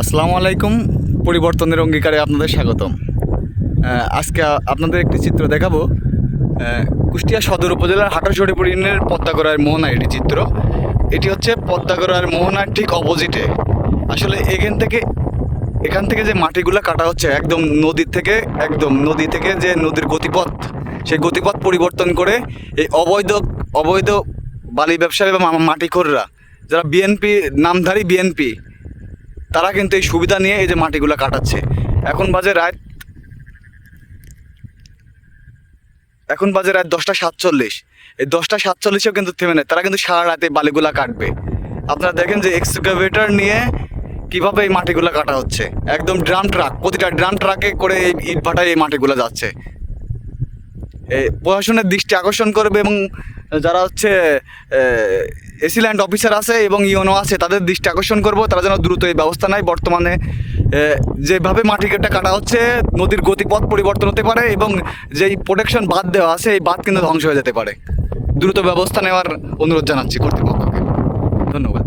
আসসালামু আলাইকুম, পরিবর্তনের অঙ্গীকারে আপনাদের স্বাগতম। আজকে আপনাদের একটি চিত্র দেখাবো। কুষ্টিয়া সদর উপজেলার হাটাশড়িপুর ইউনিয়নের পদ্মাগড়ার মোহনা এটি চিত্র। এটি হচ্ছে পদ্মাগড়ার মোহনার ঠিক অপোজিটে আসলে এখান থেকে এখান থেকে যে মাটিগুলো কাটা হচ্ছে একদম নদীর থেকে, একদম নদী থেকে যে নদীর গতিপথ, সেই গতিপথ পরিবর্তন করে এই অবৈধ অবৈধ বালি ব্যবসায়ী এবং মাটিখোররা, যারা বিএনপি, নামধারী বিএনপি তারা কিন্তু এই সুবিধা নিয়ে এই যে মাটিগুলো কাটাচ্ছে। এখন বাজে রাত এখন বাজে রাত দশটা সাতচল্লিশ। এই দশটা সাতচল্লিশেও কিন্তু থেমে নেয় তারা কিন্তু সারা রাতে বালিগুলা কাটবে। আপনারা দেখেন যে এক্সকাভেটর নিয়ে কীভাবে এই মাটিগুলো কাটা হচ্ছে। একদম ড্রাম ট্রাক, প্রতিটা ড্রাম ট্রাকে করে এই ইট ভাটায় এই মাটিগুলো যাচ্ছে। প্রশাসনের দৃষ্টি আকর্ষণ করবে এবং যারা হচ্ছে এসিল্যান্ড অফিসার আছে এবং ইওনো আছে, তাদের দৃষ্টি আকর্ষণ করব। তারা যেন দ্রুত এই ব্যবস্থা নেয়। বর্তমানে যেভাবে মাটি কেটে কাটা হচ্ছে, নদীর গতিপথ পরিবর্তন হতে পারে এবং যেই প্রোটেকশন বাদ দেওয়া আছে, এই বাদ কিন্তু ধ্বংস হয়ে যেতে পারে। দ্রুত ব্যবস্থা নেওয়ার অনুরোধ জানাচ্ছি কর্তৃপক্ষকে। ধন্যবাদ।